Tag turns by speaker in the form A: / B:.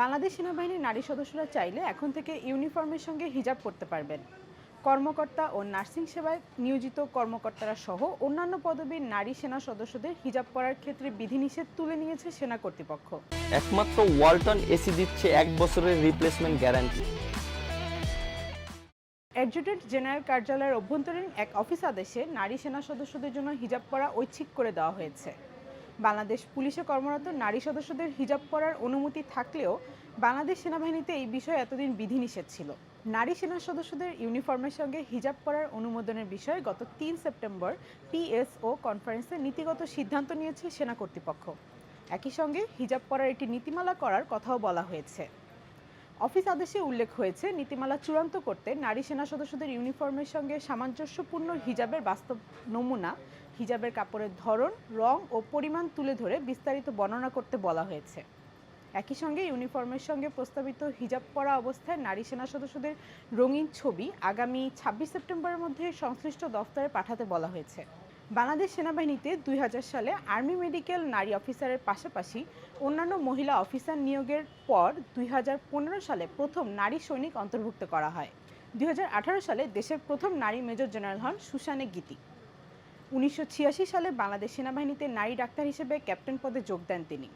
A: বাংলাদেশ সেনাবাহিনীর নারী সদস্যরা চাইলে এখন থেকে ইউনিফর্মের সঙ্গে হিজাব পরতে পারবেন। কর্মকর্তা ও নার্সিং সেবায় নিয়োজিত কর্মকর্তারা সহ অন্যান্য পদবীর নারী সেনা সদস্যদের হিজাব পরার ক্ষেত্রে বিধিনিষেধ তুলে নিয়েছে সেনা কর্তৃপক্ষ।
B: একমাত্র ওয়ালটন এসি দিচ্ছে এক বছরের রিপ্লেসমেন্ট গ্যারান্টি।
A: অ্যাডজুটেন্ট জেনারেল কার্যালয়ের অভ্যন্তরীণ এক অফিস আদেশে নারী সেনা সদস্যদের জন্য হিজাব পরা ঐচ্ছিক করে দেওয়া হয়েছে। বাংলাদেশ পুলিশে কর্মরত নারী সদস্যদের হিজাব পরার অনুমতি থাকলেও বাংলাদেশ সেনাবাহিনীতে এই বিষয়ে এতদিন বিধিনিষেধ ছিল। নারী সেনা সদস্যদের ইউনিফর্মের সঙ্গে হিজাব পরার অনুমোদনের বিষয়ে গত তিন সেপ্টেম্বর পিএসও কনফারেন্সে নীতিগত সিদ্ধান্ত নিয়েছে সেনা কর্তৃপক্ষ। একই সঙ্গে হিজাব পরার একটি নীতিমালা করার কথাও বলা হয়েছে। অফিস আদেশে উল্লেখ হয়েছে, নীতিমালা চূড়ান্ত করতে নারী সেনা সদস্যদের ইউনিফর্মের সঙ্গে সামঞ্জস্যপূর্ণ হিজাবের বাস্তব নমুনা, হিজাবের কাপড়ের ধরন, রং ও পরিমাণ তুলে ধরে বিস্তারিত বর্ণনা করতে বলা হয়েছে। একই সঙ্গে ইউনিফর্মের সঙ্গে প্রস্তাবিত হিজাব পরা অবস্থায় নারী সেনা সদস্যদের রঙিন ছবি আগামী ছাব্বিশ সেপ্টেম্বরের মধ্যে সংশ্লিষ্ট দফতরে পাঠাতে বলা হয়েছে। বাংলাদেশ সেনাবাহিনীতে দুই হাজার সালে আর্মি মেডিকেল নারী অফিসারের পাশাপাশি অন্যান্য মহিলা অফিসার নিয়োগের পর দুই হাজার পনেরো সালে প্রথম নারী সৈনিক অন্তর্ভুক্ত করা হয়। দুই হাজার আঠারো সালে দেশের প্রথম নারী মেজর জেনারেল হন সুশানে গীতি। উনিশশো ছিয়াশি সালে বাংলাদেশ সেনাবাহিনীতে নারী ডাক্তার হিসেবে ক্যাপ্টেন পদে যোগ দেন তিনি।